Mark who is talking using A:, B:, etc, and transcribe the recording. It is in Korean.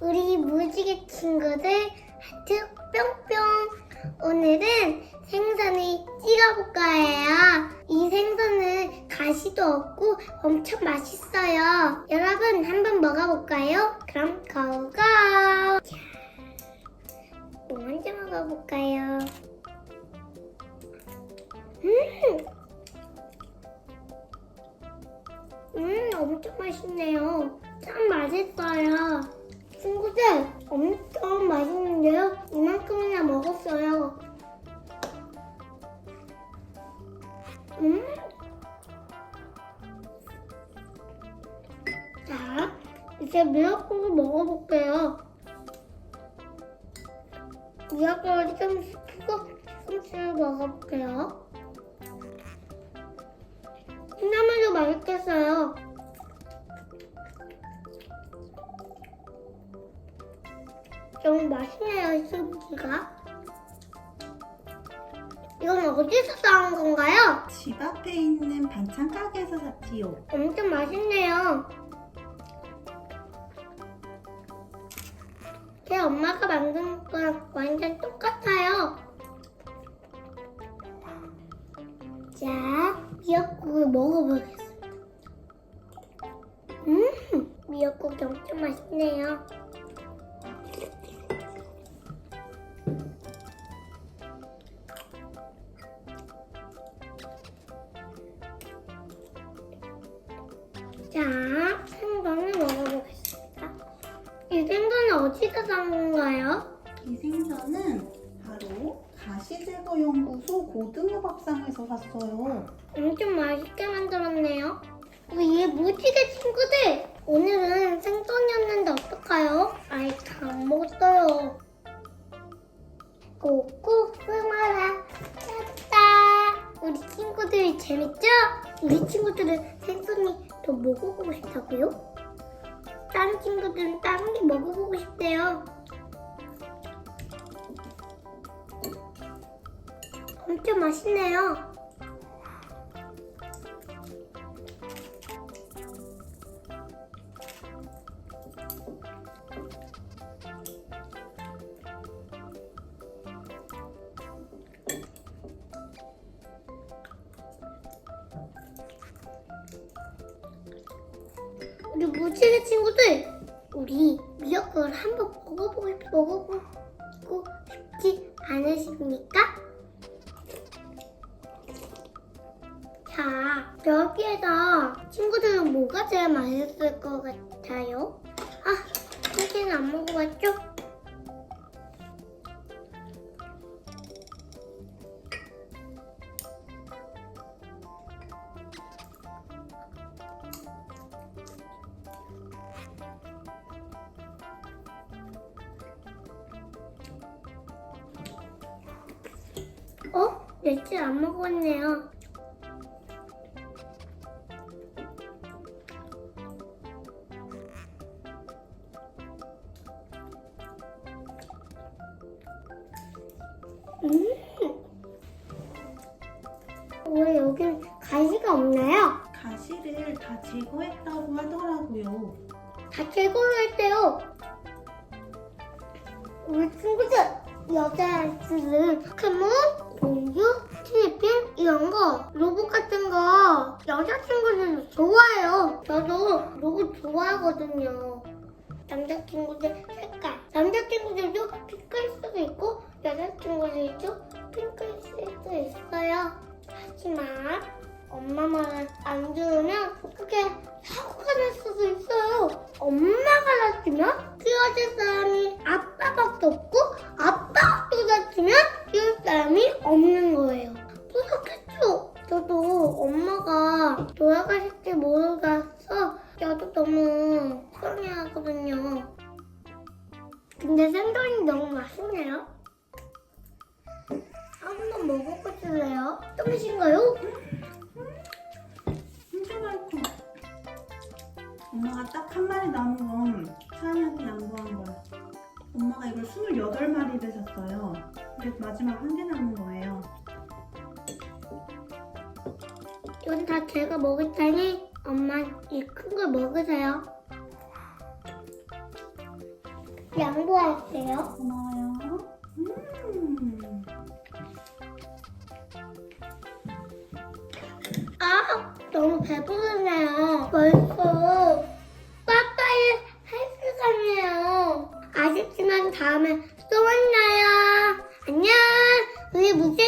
A: 우리 무지개 친구들 하트 뿅뿅. 오늘은 생선을 찍어볼 거예요. 이 생선은 가시도 없고 엄청 맛있어요. 여러분 한번 먹어볼까요? 그럼 고고. 자, 뭐 먼저 먹어볼까요? 음, 음, 엄청 맛있네요. 이제 미역국을 먹어볼게요. 미역국을 좀 시키고 조금씩 먹어볼게요. 콩나물도 맛있겠어요. 너무 맛있네요, 수부지가. 이건 어디서 사온 건가요?
B: 집 앞에 있는 반찬 가게에서 샀지요.
A: 엄청 맛있네요. 제 엄마가 만든 거랑 완전 똑같아요. 자, 미역국을 먹어보겠습니다. 음, 미역국이 엄청 맛있네요. 어디서 산 건가요?
B: 이 생선은 바로 가시제거연구소 고등어 밥상에서 샀어요.
A: 엄청 맛있게 만들었네요. 우리 무지개 친구들! 오늘은 생선이었는데 어떡해요? 아이, 다안 먹었어요. 꼭꼭 숨어라. 찾았다. 우리 친구들이 재밌죠? 우리 친구들은 생선이 더 먹어보고 싶다고요? 다른 친구들은 다른 게 먹어보고 싶대요. 엄청 맛있네요. 우리 무지개 친구들, 우리 미역국을 한번 먹어보고 먹어보고 싶지 않으십니까? 자, 여기에서 친구들은 뭐가 제일 맛있을 것 같아요? 아, 한 개는 안 먹어봤죠? 어? 넷째 안 먹었네요. 음. 왜 여긴 가시가 없나요?
B: 가시를 다 제거했다고 하더라고요.
A: 다 제거를 했대요. 우리 친구들 여자애들은 포켓몬, 공주, 티니핑 이런 거 로봇 같은 거 여자친구들 좋아해요. 저도 로봇 좋아하거든요. 남자친구들 색깔 남자친구들도 핑크일 수도 있고 여자친구들도 핑크일 수도 있어요. 하지만 엄마 말을 안 들으면 그게 사고가 날 수도 있어요. 엄마가 다치면 키워줄 사람이 아빠밖에 없고 엄마가 돌아가실 지 모르겠어 저도 너무 불안해하거든요. 근데 생선이 너무 맛있네요. 한번 먹어보실래요? 똥이신가요?
B: 진짜 맛있어. 엄마가 딱 한 마리 남은 건 사연이한테 양보한 거야. 엄마가 이걸 28마리를 샀어요. 그래서 마지막 한 개 남은 거예요.
A: 다 제가 먹을 테니 엄마 이 큰 걸 먹으세요. 양보할게요.
B: 고마워요. 음.
A: 아, 너무 배부르네요. 벌써 빠빠이 할 시간이에요. 아쉽지만 다음에 또 만나요. 안녕. 우리 무지